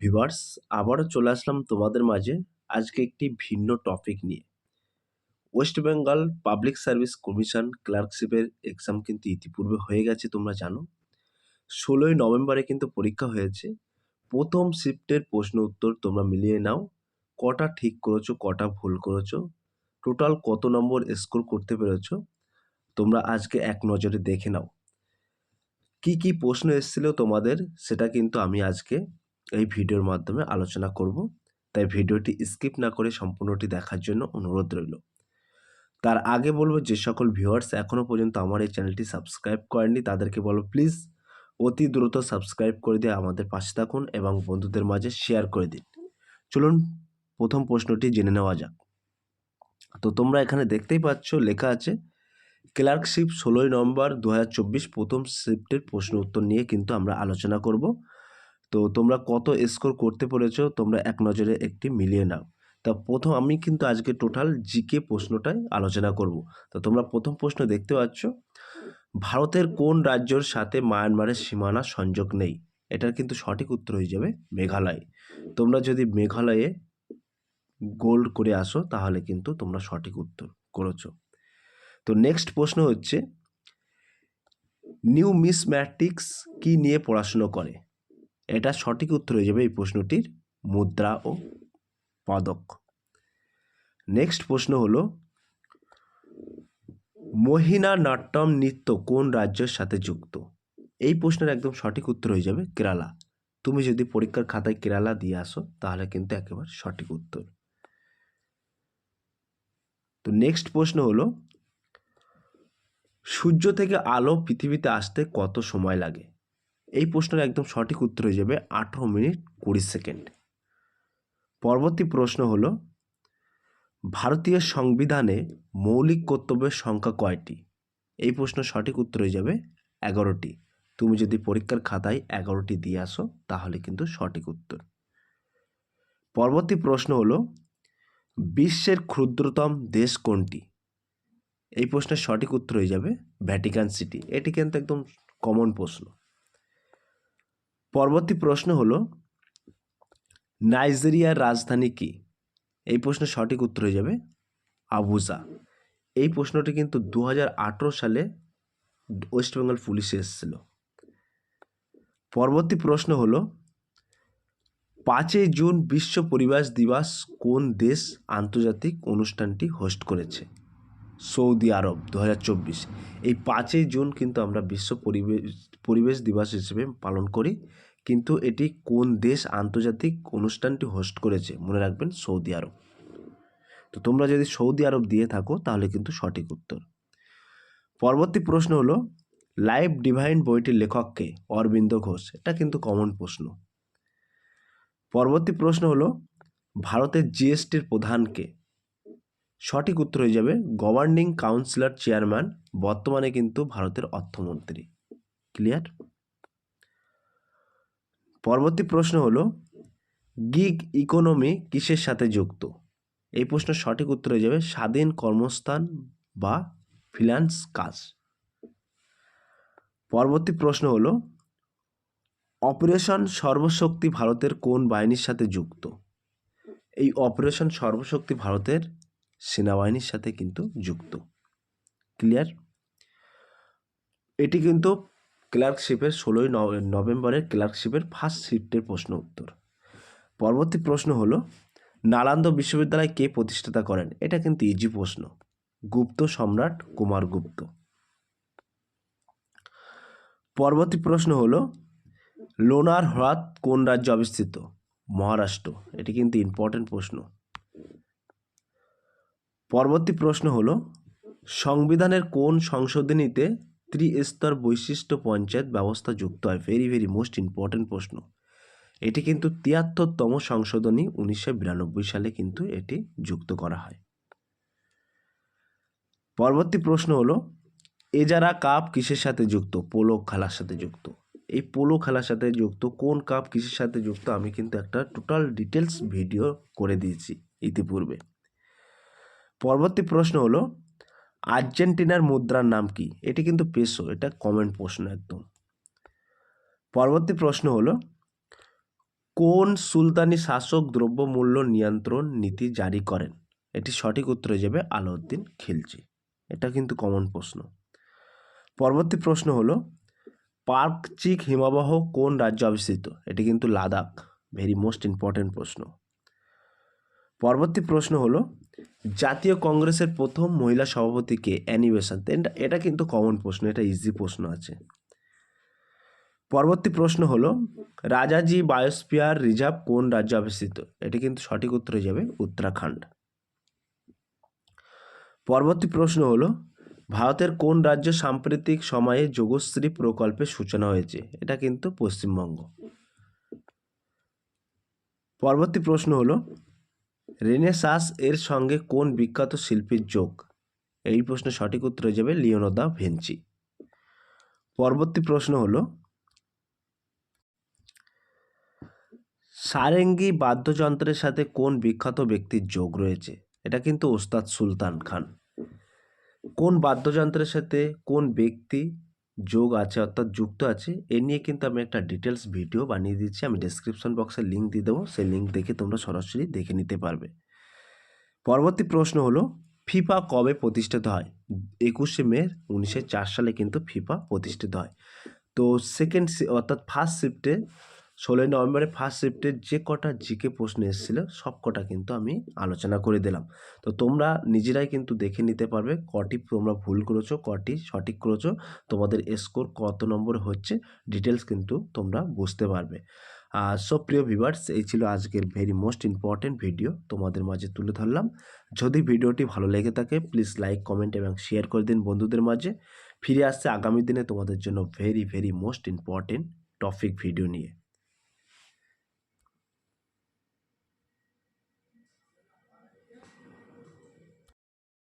Viewers আবারও চলে আসলাম তোমাদের মাঝে আজকে একটি ভিন্ন টপিক নিয়ে। West Bengal public service commission ক্লার্কশিপের exam কিন্তু ইতিপূর্বে হয়ে গেছে, তোমরা জানো। ষোলোই নভেম্বরে কিন্তু পরীক্ষা হয়েছে। প্রথম শিফটের প্রশ্ন উত্তর তোমরা মিলিয়ে নাও। কটা ঠিক করেছ, কটা ভুল করেছ? টোটাল কত নম্বর স্কোর করতে পেরেছ? তোমরা আজকে এক নজরে দেখে নাও। কি কি প্রশ্ন এসেছিল তোমাদের, সেটা কিন্তু আমি আজকে এই ভিডিওর মাধ্যমে আলোচনা করব। তাই ভিডিওটি স্কিপ না করে সম্পূর্ণটি দেখার জন্য অনুরোধ রইল। তার আগে বলব, যে সকল ভিউয়ার্স এখনও পর্যন্ত আমার এই চ্যানেলটি সাবস্ক্রাইব করেননি, তাদেরকে বলো প্লিজ, অতি দ্রুত সাবস্ক্রাইব করে দিয়ে আমাদের পাশে থাকুন এবং বন্ধুদের মাঝে শেয়ার করে দিন। চলুন, প্রথম প্রশ্নটি জেনে নেওয়া যাক। তো তোমরা এখানে দেখতেই পাচ্ছ, লেখা আছে, ক্লার্কশিপ ষোলোই নভেম্বর দু হাজার চব্বিশ প্রথম শিফটের প্রশ্ন উত্তর নিয়ে কিন্তু আমরা আলোচনা করব। তো তোমরা কত স্কোর করতে পেরেছ, তোমরা এক নজরে একটি মিলিয়ে নাও। তা প্রথম আমি কিন্তু আজকে টোটাল জিকে প্রশ্নটাই আলোচনা করব। তো তোমরা প্রথম প্রশ্ন দেখতে পাচ্ছ, ভারতের কোন রাজ্যর সাথে মায়ানমারের সীমানা সংযোগ নেই? এটার কিন্তু সঠিক উত্তর হয়ে যাবে মেঘালয়। তোমরা যদি মেঘালয়ে গোল্ড করে আসো, তাহলে কিন্তু তোমরা সঠিক উত্তর করেছ। তো নেক্সট প্রশ্ন হচ্ছে নিউ মিস ম্যাট্রিক্স কী নিয়ে পড়াশুনো করে? এটা সঠিক উত্তর হয়ে যাবে এই প্রশ্নটির মুদ্রা ও পদক। নেক্সট প্রশ্ন হলো মহিনা নাট্যম নৃত্য কোন রাজ্যের সাথে যুক্ত? এই প্রশ্নের একদম সঠিক উত্তর হয়ে যাবে কেরালা। তুমি যদি পরীক্ষার খাতায় কেরালা দিয়ে আসো, তাহলে কিন্তু একেবারে সঠিক উত্তর। তো নেক্সট প্রশ্ন হলো, সূর্য থেকে আলো পৃথিবীতে আসতে কত সময় লাগে? এই প্রশ্নের একদম সঠিক উত্তর হয়ে যাবে আঠেরো মিনিট কুড়ি সেকেন্ড। পরবর্তী প্রশ্ন হল, ভারতীয় সংবিধানে মৌলিক কর্তব্যের সংখ্যা কয়টি? এই প্রশ্ন সঠিক উত্তর হয়ে যাবে এগারোটি। তুমি যদি পরীক্ষার খাতায় এগারোটি দিয়ে আসো, তাহলে কিন্তু সঠিক উত্তর। পরবর্তী প্রশ্ন হলো, বিশ্বের ক্ষুদ্রতম দেশ কোনটি? এই প্রশ্নের সঠিক উত্তর হয়ে যাবে ভ্যাটিকান সিটি। এটি কিন্তু একদম কমন প্রশ্ন। পরবর্তী প্রশ্ন হলো, নাইজেরিয়ার রাজধানী কি? এই প্রশ্নের সঠিক উত্তর হয়ে যাবে আবুজা। এই প্রশ্নটি কিন্তু দু হাজার আঠেরো সালে ওয়েস্ট বেঙ্গল পুলিশে এসেছিল। পরবর্তী প্রশ্ন হলো, পাঁচই জুন বিশ্ব পরিবেশ দিবস কোন দেশ আন্তর্জাতিক অনুষ্ঠানটি হোস্ট করেছে? সৌদি আরব দু হাজার চব্বিশ। এই পাঁচই জুন কিন্তু আমরা বিশ্ব পরিবেশ পরিবেশ দিবস হিসেবে পালন করি। কিন্তু এটি কোন দেশ আন্তর্জাতিক অনুষ্ঠানটি হোস্ট করেছে মনে রাখবেন সৌদি আরব। তো তোমরা যদি সৌদি আরব দিয়ে থাকো তাহলে কিন্তু সঠিক উত্তর। পরবর্তী প্রশ্ন হলো, লাইভ ডিভাইন বইটির লেখককে অরবিন্দ ঘোষ। এটা কিন্তু কমন প্রশ্ন। পরবর্তী প্রশ্ন হলো, ভারতের জিএসটির প্রধানকে সঠিক উত্তর হয়ে যাবে গভর্নিং কাউন্সিলর চেয়ারম্যান, বর্তমানে কিন্তু ভারতের অর্থমন্ত্রী। ক্লিয়ার? পরবর্তী প্রশ্ন হলো, গিগ ইকোনমি কিসের সাথে যুক্ত? এই প্রশ্নের সঠিক উত্তর হয়ে যাবে স্বাধীন কর্মস্থান বা ফিনান্স কাজ। পরবর্তী প্রশ্ন হলো, অপারেশন সর্বশক্তি ভারতের কোন বাহিনীর সাথে যুক্ত? এই অপারেশন সর্বশক্তি ভারতের সেনাবাহিনীর সাথে কিন্তু যুক্ত। ক্লিয়ার এটি কিন্তু ক্লার্কশিপের ষোলোই নভেম্বরের ক্লার্কশিপের ফার্স্ট শিফটের প্রশ্ন উত্তর। পরবর্তী প্রশ্ন হলো নালান্দ বিশ্ববিদ্যালয় কে প্রতিষ্ঠাতা করেন? এটা কিন্তু ইজি প্রশ্ন। গুপ্ত সম্রাট কুমার গুপ্ত। পরবর্তী প্রশ্ন হলো, লোনার হ্রদ কোন রাজ্যে অবস্থিত? মহারাষ্ট্র। এটি কিন্তু ইম্পর্টেন্ট প্রশ্ন। পরবর্তী প্রশ্ন হল, সংবিধানের কোন সংশোধনীতে ত্রিস্তর বৈশিষ্ট্য পঞ্চায়েত ব্যবস্থা যুক্ত হয়? ভেরি ভেরি মোস্ট ইম্পর্টেন্ট প্রশ্ন। এটি কিন্তু তিয়াত্তরতম সংশোধনী উনিশশো বিরানব্বই সালে কিন্তু এটি যুক্ত করা হয়। পরবর্তী প্রশ্ন হলো এজারা কাপ কিসের সাথে যুক্ত? পোলো খেলার সাথে যুক্ত। এই পোলো খেলার সাথে যুক্ত, কোন কাপ কিসের সাথে যুক্ত? আমি কিন্তু একটা টোটাল ডিটেলস ভিডিও করে দিয়েছি ইতিপূর্বে। পরবর্তী প্রশ্ন হলো, আর্জেন্টিনার মুদ্রার নাম কি? এটি কিন্তু পেশো এটা কমেন্ট প্রশ্ন একদম। পরবর্তী প্রশ্ন হলো, কোন সুলতানি শাসক দ্রব্যমূল্য নিয়ন্ত্রণ নীতি জারি করেন? এটি সঠিক উত্তর যাবে আলাউদ্দিন খিলজি। এটা কিন্তু কমন প্রশ্ন। পরবর্তী প্রশ্ন হলো, পার্কচিক হিমবাহ কোন রাজ্যে অবস্থিত? এটি কিন্তু লাদাখ ভেরি মোস্ট ইম্পর্ট্যান্ট প্রশ্ন। পরবর্তী প্রশ্ন হলো, জাতীয় কংগ্রেসের প্রথম মহিলা সভাপতিকে অ্যানিমেশন? এটা এটা কিন্তু কমন প্রশ্ন, এটা ইজি প্রশ্ন আছে। পরবর্তী প্রশ্ন হলো, রাজাজি বায়োস্পিয়ার রিজার্ভ কোন রাজ্যে অবস্থিত? এটি কিন্তু সঠিক উত্তর হয়ে যাবে উত্তরাখণ্ড। পরবর্তী প্রশ্ন হলো, ভারতের কোন রাজ্য সাম্প্রতিক সময়ে যোগশ্রী প্রকল্পের সূচনা হয়েছে? এটা কিন্তু পশ্চিমবঙ্গ। পরবর্তী প্রশ্ন হলো রেনেসাস এর সঙ্গে কোন বিখ্যাত শিল্পীর যোগ? এই প্রশ্নের সঠিক উত্তর হয়ে যাবে লিওনোদা ভেঞ্চি। পরবর্তী প্রশ্ন হলো, সারেঙ্গি বাদ্যযন্ত্রের সাথে কোন বিখ্যাত ব্যক্তির যোগ রয়েছে? এটা কিন্তু ওস্তাদ সুলতান খান। কোন বাদ্যযন্ত্রের সাথে কোন ব্যক্তি যোগ আছে, অর্থাৎ যুক্ত আছে, এ নিয়ে কিন্তু আমি একটা ডিটেলস ভিডিও বানিয়ে দিচ্ছি। আমি ডেসক্রিপশন বক্সে লিঙ্ক দিয়ে দেবো, সেই লিঙ্ক দেখে তোমরা সরাসরি দেখে নিতে পারবে। পরবর্তী প্রশ্ন হলো ফিফা কবে প্রতিষ্ঠিত হয়? একুশে মে উনিশশো চার সালে কিন্তু ফিফা প্রতিষ্ঠিত হয়। তো সেকেন্ড অর্থাৎ ফার্স্ট শিফটে ষোলোই নভেম্বরে ফার্স্ট শিফটের যে কটা জিকে প্রশ্ন এসেছিল, সব কটা কিন্তু আমি আলোচনা করে দিলাম। তো তোমরা নিজেরাই কিন্তু দেখে নিতে পারবে কটি তোমরা ভুল করেছ, কটি সঠিক করেছ, তোমাদের স্কোর কত নম্বর হচ্ছে ডিটেলস কিন্তু তোমরা বুঝতে পারবে। আর সব প্রিয় ভিভার্স এই ছিল আজকের ভেরি মোস্ট ইম্পর্টেন্ট ভিডিও তোমাদের মাঝে তুলে ধরলাম। যদি ভিডিওটি ভালো লেগে থাকে প্লিজ লাইক কমেন্ট এবং শেয়ার করে দিন বন্ধুদের মাঝে। ফিরে আসছে আগামী দিনে তোমাদের জন্য very very most important topic video নিয়ে।